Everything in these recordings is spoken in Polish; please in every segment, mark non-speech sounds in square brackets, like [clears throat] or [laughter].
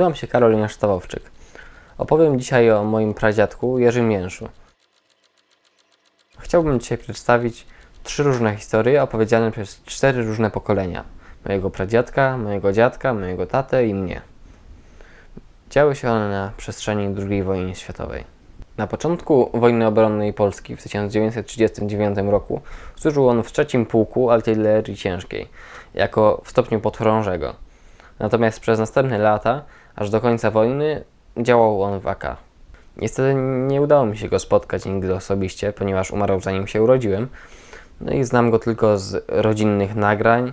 Nazywam się Karol Sztawowczyk. Opowiem dzisiaj o moim pradziadku Jerzym Mięszu. Chciałbym dzisiaj przedstawić trzy różne historie opowiedziane przez cztery różne pokolenia. Mojego pradziadka, mojego dziadka, mojego tatę i mnie. Działy się one na przestrzeni II wojny światowej. Na początku wojny obronnej Polski w 1939 roku służył on w trzecim pułku artylerii ciężkiej, jako w stopniu podchorążego. Natomiast przez następne lata, aż do końca wojny, działał on w AK. Niestety nie udało mi się go spotkać nigdy osobiście, ponieważ umarł zanim się urodziłem. No i znam go tylko z rodzinnych nagrań,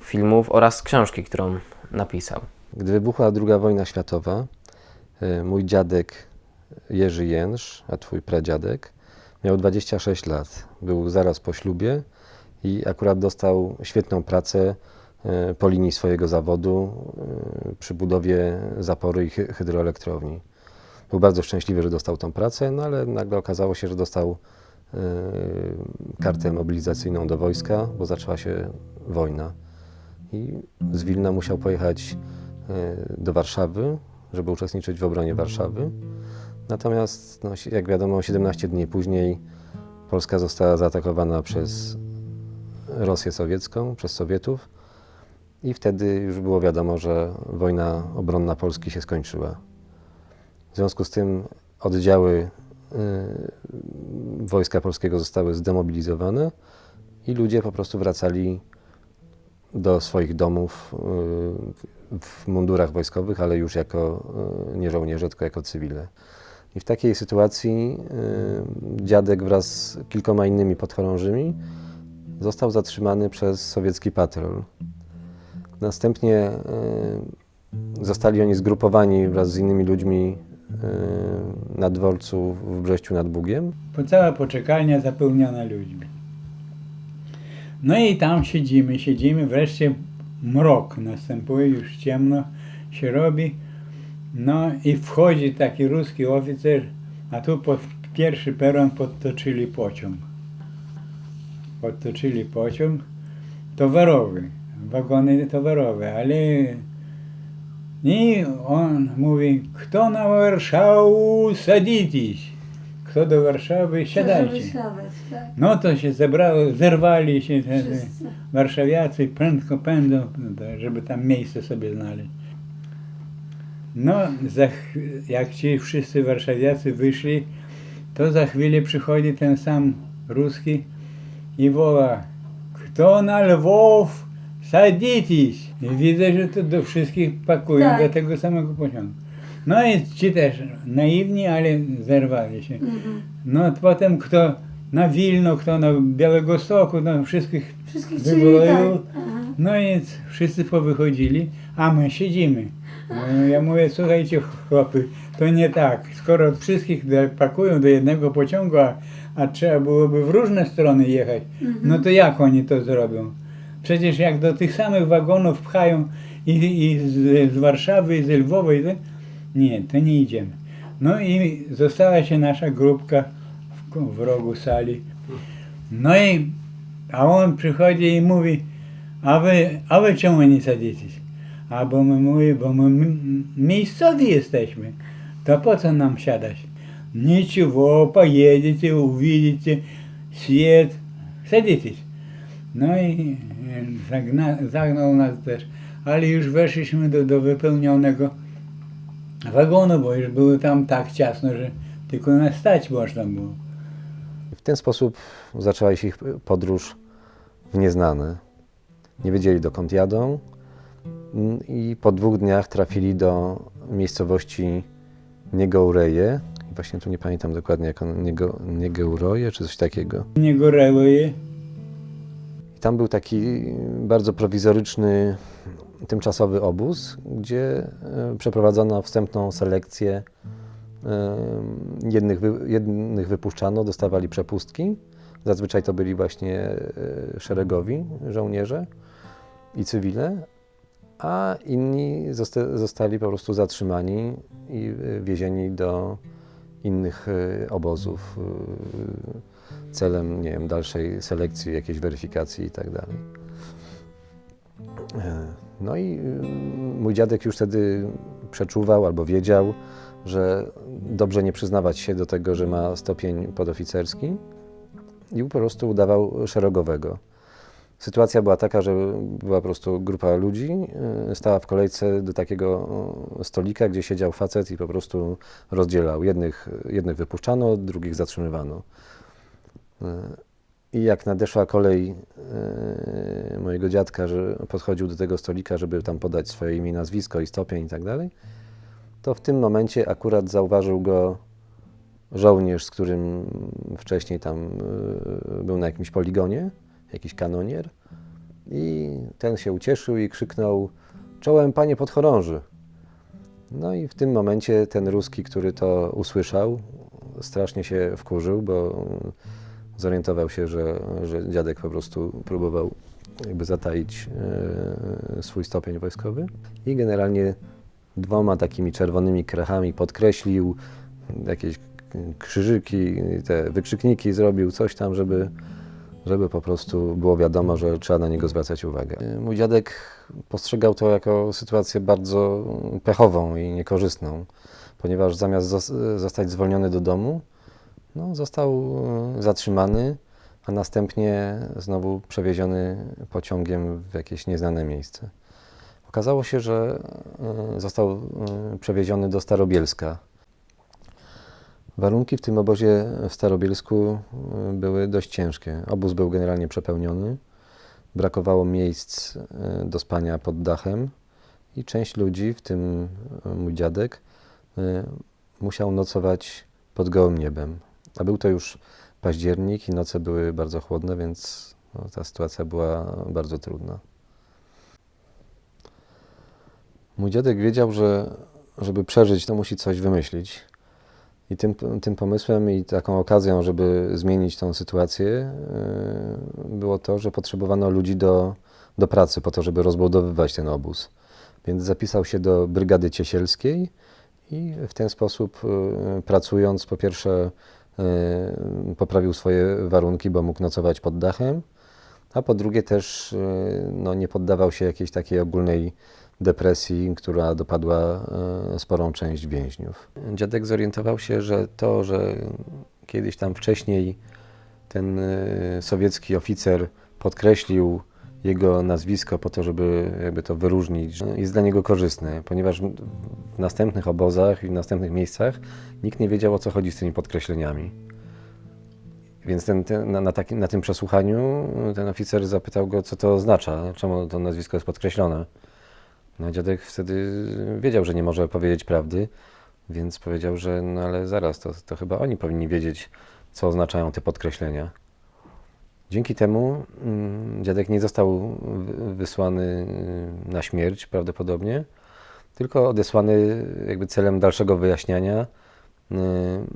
filmów oraz książki, którą napisał. Gdy wybuchła II wojna światowa, y, mój dziadek Jerzy Jędrz, a twój pradziadek, miał 26 lat. Był zaraz po ślubie i akurat dostał świetną pracę po linii swojego zawodu y, przy budowie zapory i hy- hydroelektrowni. Był bardzo szczęśliwy, że dostał tą pracę, no ale nagle okazało się, że dostał y, kartę mobilizacyjną do wojska, bo zaczęła się wojna. I z Wilna musiał pojechać e, do Warszawy, żeby uczestniczyć w obronie Warszawy. Natomiast, no, jak wiadomo, 17 dni później Polska została zaatakowana przez Rosję sowiecką, przez Sowietów i wtedy już było wiadomo, że wojna obronna Polski się skończyła. W związku z tym oddziały y, Wojska Polskiego zostały zdemobilizowane i ludzie po prostu wracali do swoich domów y, w mundurach wojskowych, ale już jako y, nie żołnierze, tylko jako cywile. I w takiej sytuacji dziadek wraz z kilkoma innymi podchorążymi został zatrzymany przez sowiecki patrol. Następnie y, zostali oni zgrupowani wraz z innymi ludźmi y, na dworcu w Brześciu nad Bugiem. Bo cała poczekalnia zapełniona ludźmi. No i tam siedzimy, siedzimy, wreszcie mrok następuje, już ciemno się robi. No i wchodzi taki ruski oficer, a tu pod pierwszy peron podtoczyli pociąg. Podtoczyli pociąg towarowy, wagony towarowe, ale i on mówi, kto na Warszawę sadzitis, kto do Warszawy siadajcie. Tak. No to się zebrało, zerwali się te, warszawiacy, prędko pędzą, żeby tam miejsce sobie znaleźć. No, za, jak ci wszyscy warszawiacy wyszli, to za chwilę przychodzi ten sam ruski i woła, kto na Lwów, I widzę, że to do wszystkich pakują Tak. do tego samego pociągu. No i ci też naiwni, ale zerwali się. Mhm. No potem kto na Wilno, kto na Białegostoku, no wszystkich Wszystkich czyli wywołał. tak. Aha. No i wszyscy powychodzili, a my siedzimy. No, ja mówię, słuchajcie chłopy, to nie tak. Skoro wszystkich pakują do jednego pociągu, a, a trzeba byłoby w różne strony jechać, no to jak oni to zrobią? Przecież jak do tych samych wagonów pchają i, i z, z Warszawy, i z Lwowa, i z... nie, to nie idziemy. No i została się nasza grupka w, ko- w rogu sali. No i, a on przychodzi i mówi, a wy, a wy czemu nie sadzicie? A bo my mówi, bo my m- miejscowi jesteśmy. To po co nam siadać? Ничего, поедете, увидите свет, садитесь. No i e, zagna, zagnał nas też, ale już weszliśmy do, do wypełnionego wagonu, bo już było tam tak ciasno, że tylko na stać można było. W ten sposób zaczęła się ich podróż w nieznane. Nie wiedzieli dokąd jadą mm, i po dwóch dniach trafili do miejscowości Niegoureje. Właśnie tu nie pamiętam dokładnie jak on, Niego, Niegeuroje czy coś takiego. Nie goreły I tam był taki bardzo prowizoryczny, tymczasowy obóz, gdzie e, przeprowadzono wstępną selekcję. E, Jednych, jednych wypuszczano, dostawali przepustki. Zazwyczaj to byli właśnie e, szeregowi żołnierze i cywile, a inni zosta- zostali po prostu zatrzymani i wiezieni do innych obozów celem, nie wiem, dalszej selekcji, jakiejś weryfikacji i tak. E, No i y, mój dziadek już wtedy przeczuwał albo wiedział, że dobrze nie przyznawać się do tego, że ma stopień podoficerski i po prostu udawał szeregowego. Sytuacja była taka, że była po prostu grupa ludzi, y, stała w kolejce do takiego stolika, gdzie siedział facet i po prostu rozdzielał. Jednych, jednych wypuszczano, drugich zatrzymywano. I jak nadeszła kolej y, mojego dziadka, że podchodził do tego stolika, żeby tam podać swoje imię, nazwisko i stopień i tak dalej, to w tym momencie akurat zauważył go żołnierz, z którym wcześniej tam y, był na jakimś poligonie, jakiś kanonier. I ten się ucieszył i krzyknął: Czołem, panie podchorąży. No i w tym momencie ten ruski, który to usłyszał, strasznie się wkurzył, bo zorientował się, że, że dziadek po prostu próbował jakby zataić e, swój stopień wojskowy i generalnie dwoma takimi czerwonymi krechami podkreślił jakieś krzyżyki, te wykrzykniki zrobił, coś tam, żeby, żeby po prostu było wiadomo, że trzeba na niego zwracać uwagę. Mój dziadek postrzegał to jako sytuację bardzo pechową i niekorzystną, ponieważ zamiast zos- zostać zwolniony do domu, no, został e, zatrzymany, a następnie znowu przewieziony pociągiem w jakieś nieznane miejsce. Okazało się, że e, został e, przewieziony do Starobielska. Warunki w tym obozie w Starobielsku były dość ciężkie. Obóz był generalnie przepełniony, brakowało miejsc do spania pod dachem i część ludzi, w tym mój dziadek, musiał nocować pod gołym niebem. A był to już październik i noce były bardzo chłodne, więc no, ta sytuacja była bardzo trudna. Mój dziadek wiedział, że żeby przeżyć, to musi coś wymyślić. I tym, tym pomysłem i taką okazją, żeby zmienić tą sytuację, yy, było to, że potrzebowano ludzi do, do pracy, po to, żeby rozbudowywać ten obóz. Więc zapisał się do Brygady Ciesielskiej i w ten sposób, yy, pracując, po pierwsze, poprawił swoje warunki, bo mógł nocować pod dachem, a po drugie też yy, no, nie poddawał się jakiejś takiej ogólnej depresji, która dopadła e, sporą część więźniów. Dziadek zorientował się, że to, że kiedyś tam wcześniej ten sowiecki oficer podkreślił jego nazwisko po to, żeby jakby to wyróżnić, jest dla niego korzystne, ponieważ w następnych obozach i w następnych miejscach nikt nie wiedział o co chodzi z tymi podkreśleniami. Więc ten, ten, na, na, takim, na tym przesłuchaniu ten oficer zapytał go, co to oznacza, czemu to nazwisko jest podkreślone. No dziadek wtedy wiedział, że nie może powiedzieć prawdy, więc powiedział, że no ale zaraz, to, to chyba oni powinni wiedzieć, co oznaczają te podkreślenia. Dzięki temu mm, dziadek nie został wy- wysłany y, na śmierć prawdopodobnie, tylko odesłany jakby celem dalszego wyjaśniania y,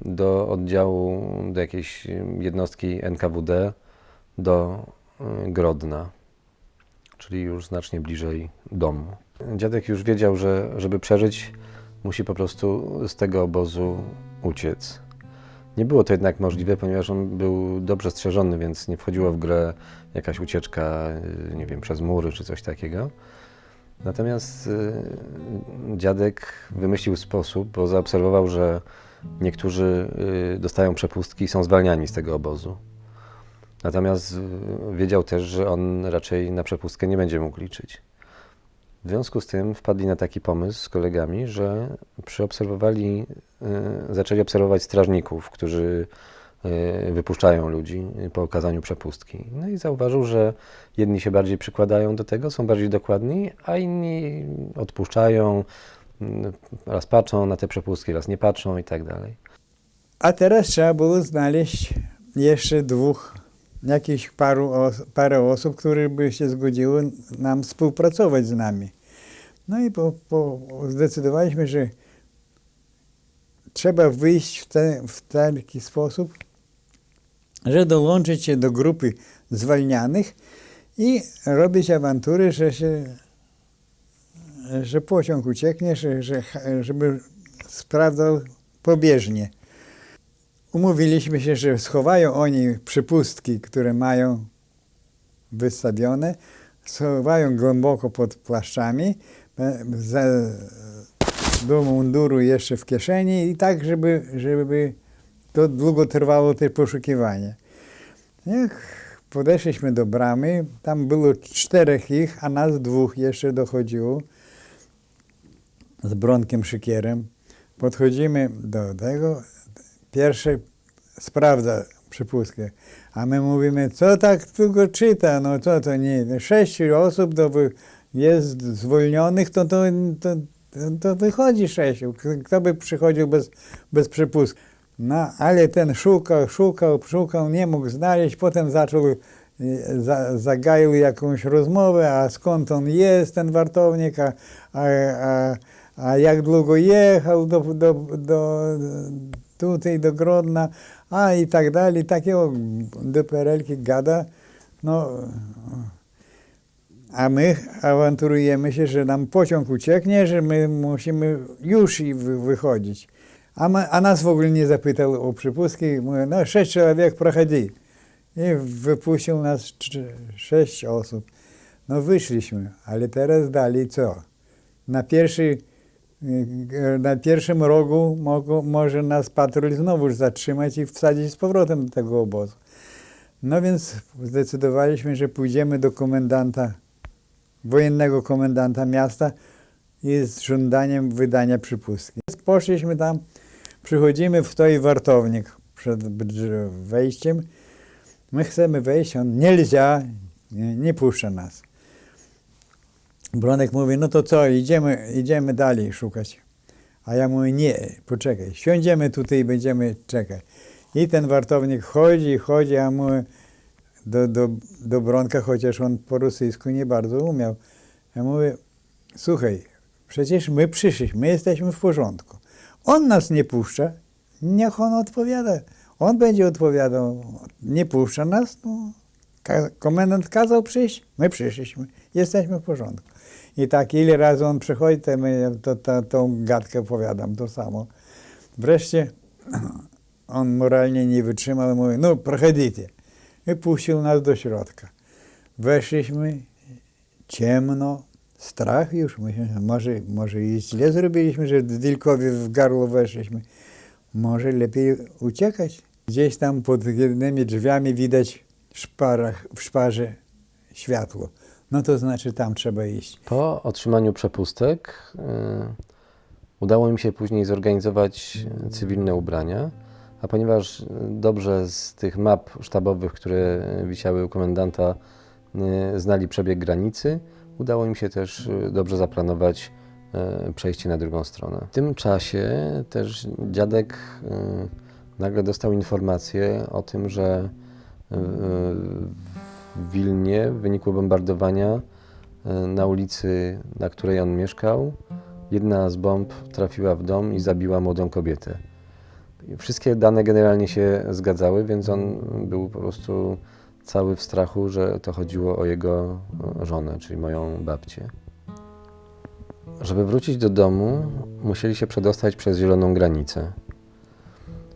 do oddziału, do jakiejś jednostki NKWD, do y, Grodna, czyli już znacznie bliżej domu. Dziadek już wiedział, że żeby przeżyć, musi po prostu z tego obozu uciec. Nie było to jednak możliwe, ponieważ on był dobrze strzeżony, więc nie wchodziło w grę jakaś ucieczka, y, nie wiem, przez mury czy coś takiego. Natomiast y, dziadek wymyślił sposób, bo zaobserwował, że niektórzy y, dostają przepustki i są zwalniani z tego obozu. Natomiast wiedział też, że on raczej na przepustkę nie będzie mógł liczyć. W związku z tym wpadli na taki pomysł z kolegami, że przyobserwowali, y, zaczęli obserwować strażników, którzy y, wypuszczają ludzi po okazaniu przepustki. No i zauważył, że jedni się bardziej przykładają do tego, są bardziej dokładni, a inni odpuszczają, y, raz patrzą na te przepustki, raz nie patrzą i tak dalej. A teraz trzeba było znaleźć jeszcze dwóch, jakichś paru, parę osób, które by się zgodziły nam współpracować z nami. No i po, po, zdecydowaliśmy, że trzeba wyjść w, te, w taki sposób, że dołączyć się do grupy zwalnianych i robić awantury, że się że pociąg ucieknie, że, że, żeby sprawdzał pobieżnie. Umówiliśmy się, że schowają oni przypustki, które mają wystawione, schowają głęboko pod płaszczami, e, za, do munduru jeszcze w kieszeni i tak, żeby, żeby to długo trwało te poszukiwanie. Jak podeszliśmy do bramy, tam było czterech ich, a nas dwóch jeszcze dochodziło z Bronkiem Szykierem. Podchodzimy do tego, pierwszy sprawdza przepustkę, a my mówimy, co tak długo czyta, no co to nie, sześciu osób to wy- jest zwolnionych, to, to, to, to wychodzi sześciu. K- Kto by przychodził bez, bez przepustki? No, ale ten szukał, szukał, szukał, nie mógł znaleźć, potem zaczął, e, za, zagaił jakąś rozmowę, a skąd on jest, ten wartownik, a, a, a, a jak długo jechał do, do, do, tutaj, do Grodna, a i tak dalej, takiego do perelki gada, no, a my awanturujemy się, że nam pociąg ucieknie, że my musimy już i wy, wychodzić. A, ma, a nas w ogóle nie zapytał o przypustki. Mówię, no sześć człowiek prochodzi. I wypuścił nas sześć osób. No wyszliśmy, ale teraz dalej co? Na, pierwszy, na pierwszym rogu mogą, może nas patrol znowu zatrzymać i wsadzić z powrotem do tego obozu. No więc zdecydowaliśmy, że pójdziemy do komendanta, wojennego komendanta miasta i z żądaniem wydania przypustki. Poszliśmy tam, przychodzimy, stoi wartownik przed wejściem. My chcemy wejść, on nie nie, nie puszcza nas. Bronek mówi, no to co, idziemy, idziemy dalej szukać. A ja mówię, nie, poczekaj, siądziemy tutaj i będziemy czekać. I ten wartownik chodzi, chodzi, a mówię do, do, do Bronka, chociaż on po rosyjsku nie bardzo umiał. Ja mówię, słuchaj, przecież my przyszliśmy, my jesteśmy w porządku. On nas nie puszcza, niech on odpowiada. On będzie odpowiadał, nie puszcza nas, no, komendant kazał przyjść, my przyszliśmy, jesteśmy w porządku. I tak ile razy on przychodzi, to my to, to, tą gadkę opowiadam, to samo. Wreszcie [clears throat] on moralnie nie wytrzymał i mówi, no prochodzicie. I puścił nas do środka. Weszliśmy, ciemno, strach już. Myślę, może, może i źle zrobiliśmy, że Wilkowi w gardło weszliśmy. Może lepiej uciekać. Gdzieś tam pod jednymi drzwiami widać w, szparach, w szparze światło. No to znaczy tam trzeba iść. Po otrzymaniu przepustek y, udało mi się później zorganizować cywilne ubrania, a ponieważ dobrze z tych map sztabowych, które wisiały u komendanta, y, znali przebieg granicy, udało im się też y, dobrze zaplanować y, przejście na drugą stronę. W tym czasie też dziadek y, nagle dostał informację o tym, że y, w Wilnie w wyniku bombardowania y, na ulicy, na której on mieszkał, jedna z bomb trafiła w dom i zabiła młodą kobietę. Wszystkie dane generalnie się zgadzały, więc on był po prostu cały w strachu, że to chodziło o jego e, żonę, czyli moją babcię. Żeby wrócić do domu, musieli się przedostać przez zieloną granicę.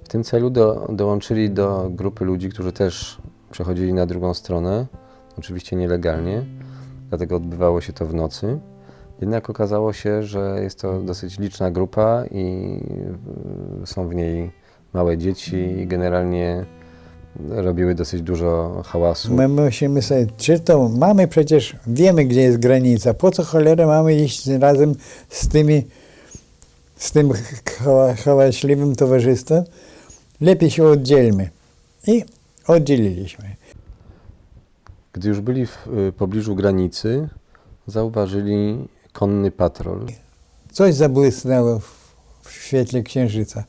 W tym celu do, dołączyli do grupy ludzi, którzy też przechodzili na drugą stronę, oczywiście nielegalnie, dlatego odbywało się to w nocy. Jednak okazało się, że jest to dosyć liczna grupa i y, są w niej małe dzieci i generalnie robiły dosyć dużo hałasu. My musimy sobie, czy to mamy przecież, wiemy gdzie jest granica, po co cholera mamy iść razem z tymi, z tym hała- hałaśliwym towarzystwem? Lepiej się oddzielmy. I oddzieliliśmy. Gdy już byli w y, pobliżu granicy, zauważyli konny patrol. Coś zabłysnęło w, świetle księżyca.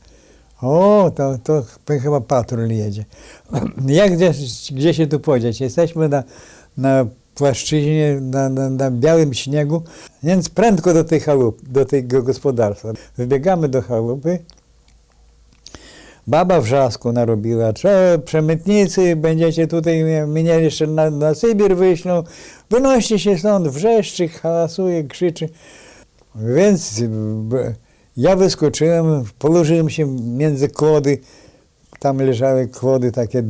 O, to, to chyba patrol jedzie. [clears throat] Jak gdzie, gdzie się tu podzieć? Jesteśmy na, na płaszczyźnie, na, na, na białym śniegu, więc prędko do tej chalup, do tego gospodarstwa. Wbiegamy do chałupy. Baba wrzasku narobiła, co przemytnicy, będziecie tutaj mnie jeszcze na, na Sybir wyślą, wynoście się stąd, wrzeszczy, hałasuje, krzyczy. Więc b- ja wyskoczyłem, położyłem się między kłody, tam leżały kłody, takie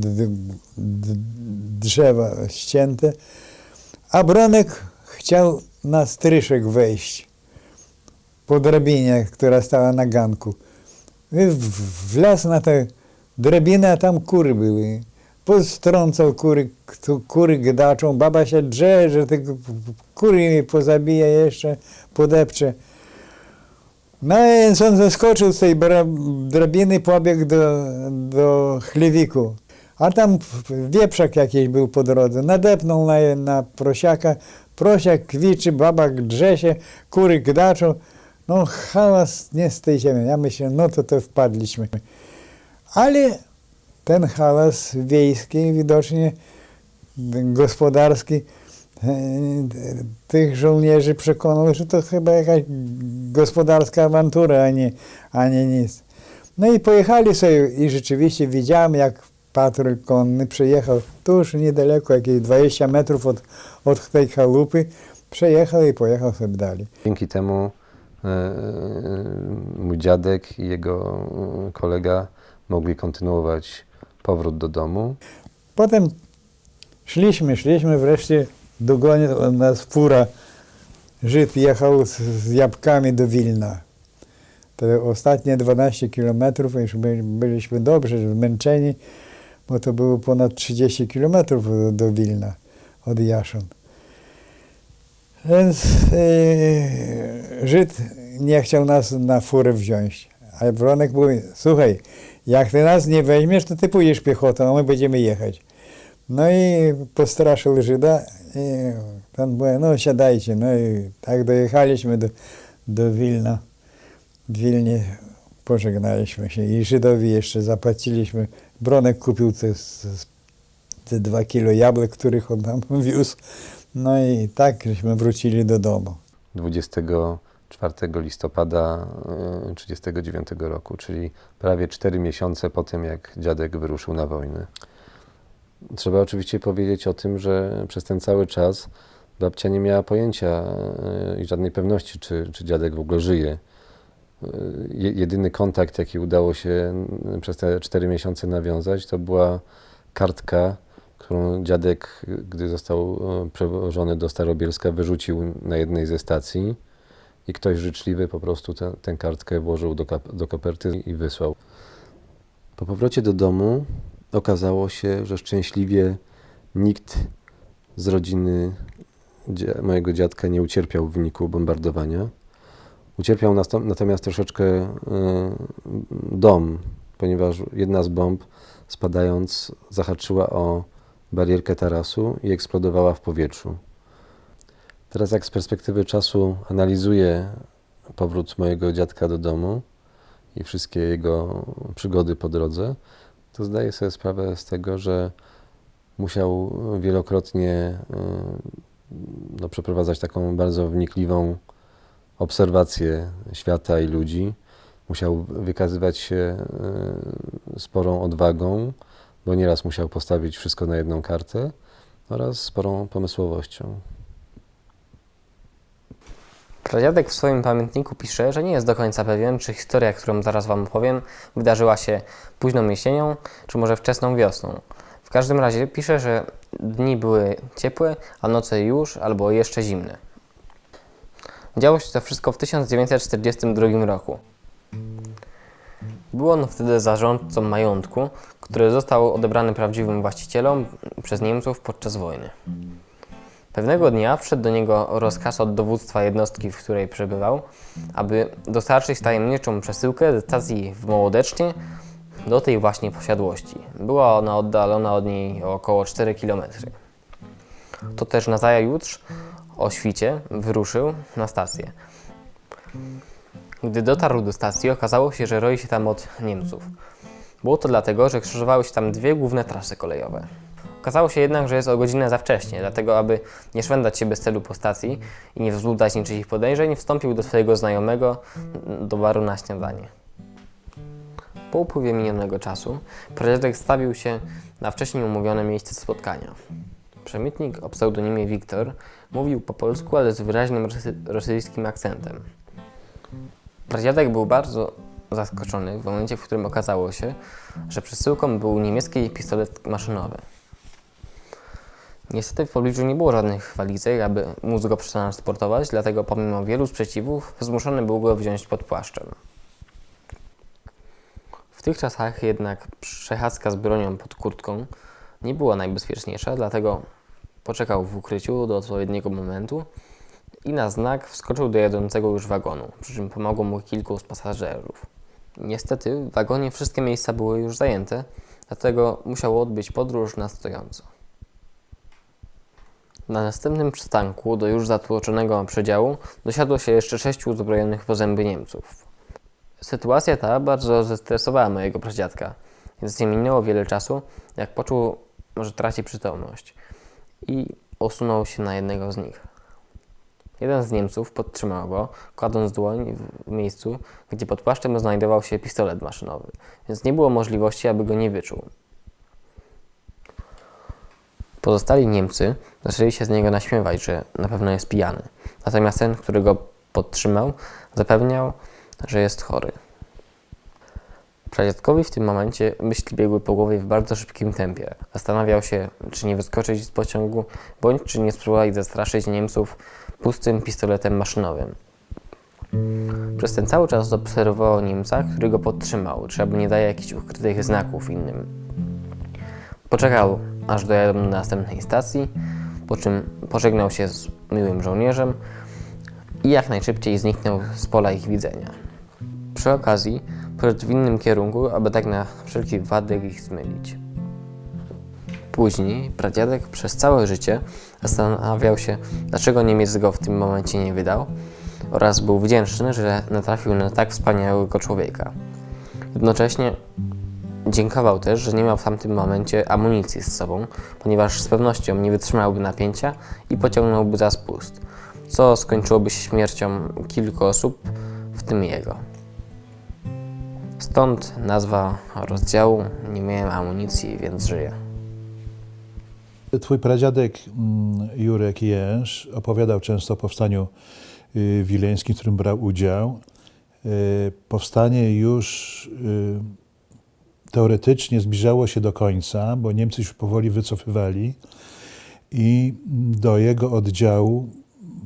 drzewa ścięte, A Bronek chciał na stryszek wejść po drabinie, która stała na ganku. Wlazł na tę drabinę, a tam kury były. Postrącał kury, kury gdaczą. Baba się drze, że te kury pozabija jeszcze, podepcze. No więc on zeskoczył z tej drabiny, pobiegł do, do chlewiku. A tam wieprzak jakiś był po drodze. Nadepnął na, na prosiaka. Prosiak kwiczy, baba drze się, kury gdaczą. No hałas nie z tej ziemi. Ja myślę, no to to wpadliśmy. Ale ten hałas wiejski, widocznie gospodarski, e, tych żołnierzy przekonał, że to chyba jakaś gospodarska awantura, a nie, a nie nic. No i pojechali sobie i rzeczywiście widziałem, jak patrol konny przejechał tuż niedaleko, jakieś 20 metrów od, od tej chałupy, przejechał i pojechał sobie dalej. Dzięki temu mój dziadek i jego e, kolega mogli kontynuować powrót do domu. Potem szliśmy, szliśmy, wreszcie dogonił nas fura. Żyd jechał z, z jabłkami do Wilna. Te ostatnie 12 kilometrów, już by, byliśmy dobrze zmęczeni, bo to było ponad 30 kilometrów do, do Wilna od Jaszon. Więc e, Żyd nie chciał nas na furę wziąć. A Bronek mówi, słuchaj, jak ty nas nie weźmiesz, to ty pójdziesz piechotą, a my będziemy jechać. No i postraszył Żyda i pan mówi, no siadajcie. No i tak dojechaliśmy do, do Wilna. W Wilnie pożegnaliśmy się i Żydowi jeszcze zapłaciliśmy. Bronek kupił te, te dwa kilo jabłek, których on nam [laughs] wiózł. No i tak żeśmy wrócili do domu. 24 listopada 1939 roku, czyli prawie 4 miesiące po tym, jak dziadek wyruszył na wojnę. Trzeba oczywiście powiedzieć o tym, że przez ten cały czas babcia nie miała pojęcia e, i żadnej pewności, czy, czy dziadek w ogóle żyje. E, je- Jedyny kontakt, jaki udało się przez te 4 miesiące nawiązać, to była kartka, którą dziadek, gdy został e, przewożony do Starobielska, wyrzucił na jednej ze stacji i ktoś życzliwy po prostu tę kartkę włożył do, kap, do koperty i wysłał. Po powrocie do domu okazało się, że szczęśliwie nikt z rodziny mojego dziadka nie ucierpiał w wyniku bombardowania. Ucierpiał natomiast troszeczkę e, dom, ponieważ jedna z bomb spadając zahaczyła o barierkę tarasu i eksplodowała w powietrzu. Teraz jak z perspektywy czasu analizuję powrót mojego dziadka do domu i wszystkie jego przygody po drodze, to zdaję sobie sprawę z tego, że musiał wielokrotnie y, no, przeprowadzać taką bardzo wnikliwą obserwację świata i ludzi. Musiał wykazywać się y, sporą odwagą, bo nieraz musiał postawić wszystko na jedną kartę oraz sporą pomysłowością. Pradziadek w swoim pamiętniku pisze, że nie jest do końca pewien, czy historia, którą zaraz Wam opowiem, wydarzyła się późną jesienią, czy może wczesną wiosną. W każdym razie pisze, że dni były ciepłe, a noce już albo jeszcze zimne. Działo się to wszystko w 1942 roku. Był on wtedy zarządcą majątku, który został odebrany prawdziwym właścicielom przez Niemców podczas wojny. Pewnego dnia wszedł do niego rozkaz od dowództwa jednostki, w której przebywał, aby dostarczyć tajemniczą przesyłkę ze stacji w Mołodecznie do tej właśnie posiadłości. Była ona oddalona od niej około 4 km. To też nazajutrz o świcie wyruszył na stację. Gdy dotarł do stacji, okazało się, że roi się tam od Niemców. Było to dlatego, że krzyżowały się tam dwie główne trasy kolejowe. Okazało się jednak, że jest o godzinę za wcześnie, dlatego aby nie szwendać się bez celu po stacji i nie wzbudzać niczyich podejrzeń, wstąpił do swojego znajomego do baru na śniadanie. Po upływie minionego czasu pradziadek stawił się na wcześniej umówione miejsce spotkania. Przemytnik o pseudonimie Wiktor mówił po polsku, ale z wyraźnym rosy- rosyjskim akcentem. Pradziadek był bardzo zaskoczony w momencie, w którym okazało się, że przesyłką był niemiecki pistolet maszynowy. Niestety w pobliżu nie było żadnych walizek, aby móc go przetransportować, dlatego pomimo wielu sprzeciwów zmuszony był go wziąć pod płaszczem. W tych czasach jednak przechadzka z bronią pod kurtką nie była najbezpieczniejsza, dlatego poczekał w ukryciu do odpowiedniego momentu i na znak wskoczył do jadącego już wagonu, przy czym pomogło mu kilku z pasażerów. Niestety w wagonie wszystkie miejsca były już zajęte, dlatego musiał odbyć podróż na stojąco. Na następnym przystanku do już zatłoczonego przedziału dosiadło się jeszcze sześciu uzbrojonych po zęby Niemców. Sytuacja ta bardzo zestresowała mojego pradziadka, więc nie minęło wiele czasu, jak poczuł, że traci przytomność i osunął się na jednego z nich. Jeden z Niemców podtrzymał go, kładąc dłoń w miejscu, gdzie pod płaszczem znajdował się pistolet maszynowy, więc nie było możliwości, aby go nie wyczuł. Pozostali Niemcy zaczęli się z niego naśmiewać, że na pewno jest pijany. Natomiast ten, który go podtrzymał, zapewniał, że jest chory. Pradziadkowi w tym momencie myśli biegły po głowie w bardzo szybkim tempie. Zastanawiał się, czy nie wyskoczyć z pociągu, bądź czy nie spróbować zastraszyć Niemców pustym pistoletem maszynowym. Przez ten cały czas obserwował Niemca, który go podtrzymał, czy aby nie daje jakichś ukrytych znaków innym. Poczekał, aż dojadą do następnej stacji, po czym pożegnał się z miłym żołnierzem i jak najszybciej zniknął z pola ich widzenia. Przy okazji poszedł w innym kierunku, aby tak na wszelki wypadek ich zmylić. Później pradziadek przez całe życie zastanawiał się, dlaczego Niemiec go w tym momencie nie wydał oraz był wdzięczny, że natrafił na tak wspaniałego człowieka. Jednocześnie dziękował też, że nie miał w tamtym momencie amunicji z sobą, ponieważ z pewnością nie wytrzymałby napięcia i pociągnąłby za spust, co skończyłoby się śmiercią kilku osób, w tym jego. Stąd nazwa rozdziału Nie miałem amunicji, więc żyję. Twój pradziadek mm, Jurek Jęż opowiadał często o powstaniu y, wileńskim, w którym brał udział. Y, Powstanie już y, teoretycznie zbliżało się do końca, bo Niemcy już powoli wycofywali i do jego oddziału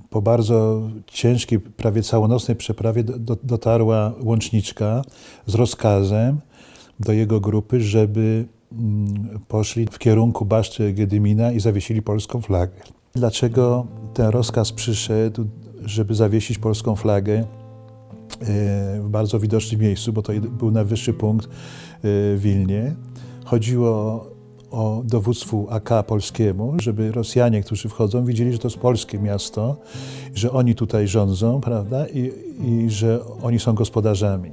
po bardzo ciężkiej, prawie całonocnej przeprawie do, do, dotarła łączniczka z rozkazem do jego grupy, żeby mm, poszli w kierunku Baszty Gedymina i zawiesili polską flagę. Dlaczego ten rozkaz przyszedł, żeby zawiesić polską flagę e, w bardzo widocznym miejscu, bo to był najwyższy punkt e, w Wilnie. Chodziło o dowództwu AK polskiemu, żeby Rosjanie, którzy wchodzą, widzieli, że to jest polskie miasto, że oni tutaj rządzą, prawda, i, i że oni są gospodarzami.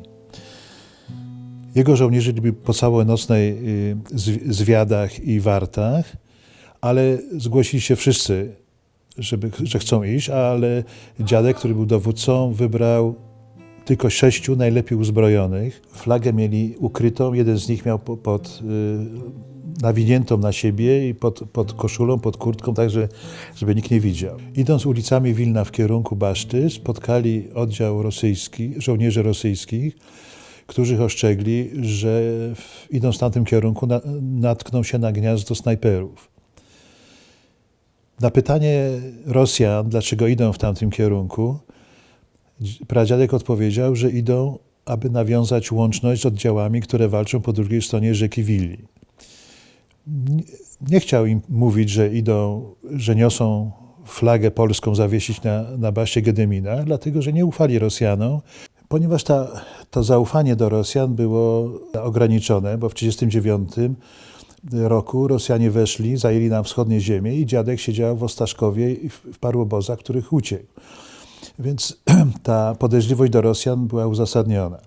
Jego żołnierze byli po całonocnej y, zwi- zwiadach i wartach, ale zgłosili się wszyscy, żeby, że chcą iść, ale dziadek, który był dowódcą, wybrał tylko sześciu najlepiej uzbrojonych. Flagę mieli ukrytą, jeden z nich miał po- pod, y, nawiniętą na siebie i pod, pod koszulą, pod kurtką, tak że, żeby nikt nie widział. Idąc ulicami Wilna w kierunku Baszty, spotkali oddział rosyjski, żołnierzy rosyjskich, którzy ostrzegli, że w, idąc w tamtym kierunku na, natkną się na gniazdo snajperów. Na pytanie Rosjan, dlaczego idą w tamtym kierunku, pradziadek odpowiedział, że idą, aby nawiązać łączność z oddziałami, które walczą po drugiej stronie rzeki Wili. Nie, nie chciał im mówić, że idą, że niosą flagę polską zawiesić na, na baście Gedymina, dlatego że nie ufali Rosjanom, ponieważ ta, to zaufanie do Rosjan było ograniczone, bo w 1939 roku Rosjanie weszli, zajęli nam wschodnie ziemie i dziadek siedział w Ostaszkowie i w, w paru obozach, których uciekł. Więc [clears throat] ta podejrzliwość do Rosjan była uzasadniona.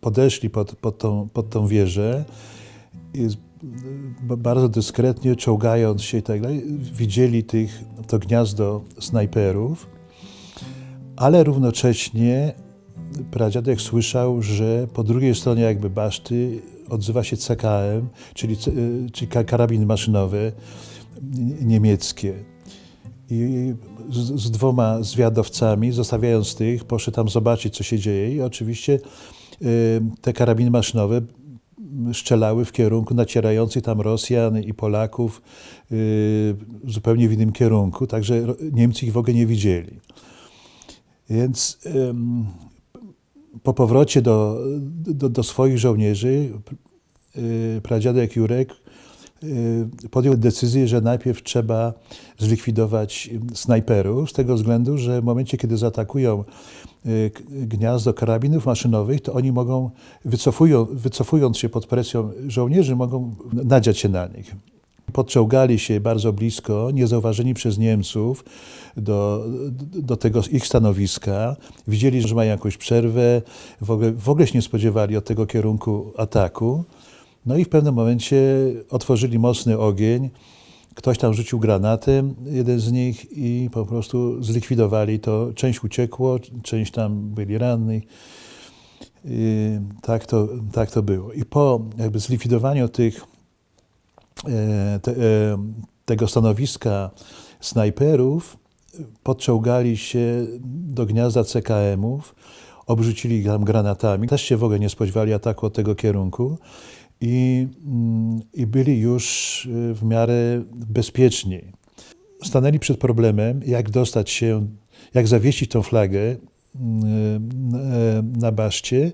Podeszli pod, pod, tą, pod tą wieżę i bardzo dyskretnie, czołgając się i tak dalej, widzieli tych, to gniazdo snajperów, ale równocześnie pradziadek słyszał, że po drugiej stronie jakby baszty odzywa się CKM, czyli, y, czyli ka- karabiny maszynowe n- niemieckie. I z, z dwoma zwiadowcami, zostawiając tych, poszedł tam zobaczyć, co się dzieje. I oczywiście y, te karabiny maszynowe strzelały w kierunku nacierających tam Rosjan i Polaków y, zupełnie w innym kierunku, także Niemcy ich w ogóle nie widzieli. Więc po powrocie do, do, do swoich żołnierzy y, pradziadek Jurek podjął decyzję, że najpierw trzeba zlikwidować snajperów, z tego względu, że w momencie, kiedy zaatakują y, gniazdo karabinów maszynowych, to oni mogą, wycofują, wycofując się pod presją żołnierzy, mogą nadziać się na nich. Podczołgali się bardzo blisko, niezauważeni przez Niemców, do, do tego ich stanowiska. Widzieli, że mają jakąś przerwę, w ogóle, w ogóle się nie spodziewali od tego kierunku ataku. No i w pewnym momencie otworzyli mocny ogień. Ktoś tam rzucił granatem, jeden z nich, i po prostu zlikwidowali to. Część uciekło, część tam byli ranni. Tak, to, tak to było. I po jakby zlikwidowaniu tych, e, te, e, tego stanowiska snajperów, podczołgali się do gniazda CKM-ów, obrzucili tam granatami. Też się w ogóle nie spodziewali ataku od tego kierunku i, mm, i byli już y, w miarę bezpieczni. Stanęli przed problemem, jak dostać się, jak zawiesić tą flagę y, na- na baszcie,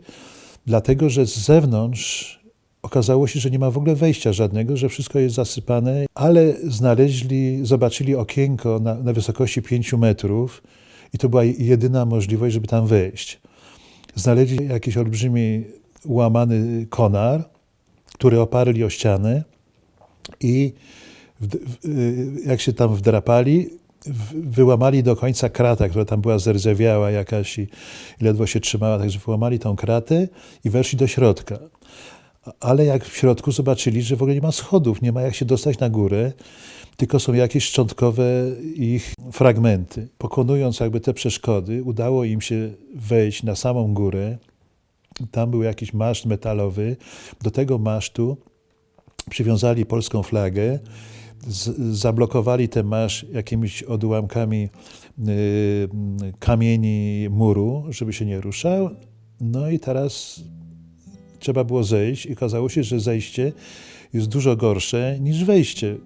dlatego że z zewnątrz okazało się, że nie ma w ogóle wejścia żadnego, że wszystko jest zasypane, ale znaleźli, zobaczyli okienko na, na wysokości 5 metrów i to była jedyna możliwość, żeby tam wejść. Znaleźli jakiś olbrzymi łamany konar, który oparli o ścianę i wd- w- y, jak się tam wdrapali, w- wyłamali do końca kratę, która tam była zerdzewiała jakaś i i ledwo się trzymała, także wyłamali tą kratę i weszli do środka. Ale jak w środku zobaczyli, że w ogóle nie ma schodów, nie ma jak się dostać na górę, tylko są jakieś szczątkowe ich fragmenty. Pokonując jakby te przeszkody, udało im się wejść na samą górę. Tam był jakiś maszt metalowy. Do tego masztu przywiązali polską flagę, z, zablokowali ten maszt jakimiś odłamkami y, kamieni muru, żeby się nie ruszał. No i teraz trzeba było zejść i okazało się, że zejście jest dużo gorsze niż wejście.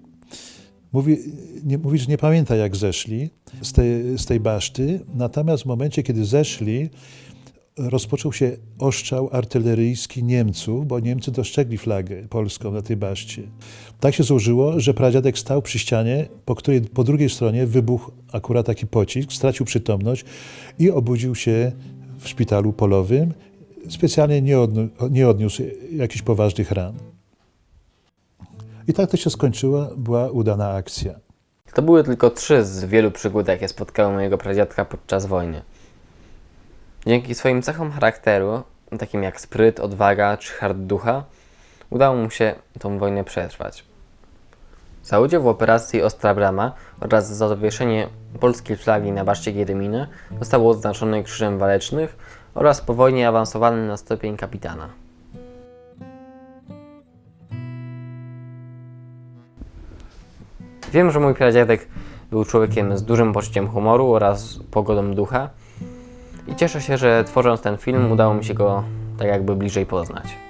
Mówi, nie, mówi, że nie pamięta jak zeszli z tej, z tej baszty, natomiast w momencie, kiedy zeszli, rozpoczął się ostrzał artyleryjski Niemców, bo Niemcy dostrzegli flagę polską na tej baszcie. Tak się złożyło, że pradziadek stał przy ścianie, po której po drugiej stronie wybuchł akurat taki pocisk, stracił przytomność i obudził się w szpitalu polowym. Specjalnie nie, odnu, nie odniósł jakichś poważnych ran. I tak to się skończyła, była udana akcja. To były tylko trzy z wielu przygód, jakie spotkały mojego pradziadka podczas wojny. Dzięki swoim cechom charakteru, takim jak spryt, odwaga czy hard ducha, udało mu się tą wojnę przetrwać. Za udział w operacji Ostra Brama oraz za zawieszenie polskiej flagi na baszcie Gieryminy został odznaczony Krzyżem Walecznych oraz po wojnie awansowany na stopień kapitana. Wiem, że mój pradziadek był człowiekiem z dużym poczuciem humoru oraz pogodą ducha i cieszę się, że tworząc ten film udało mi się go tak jakby bliżej poznać.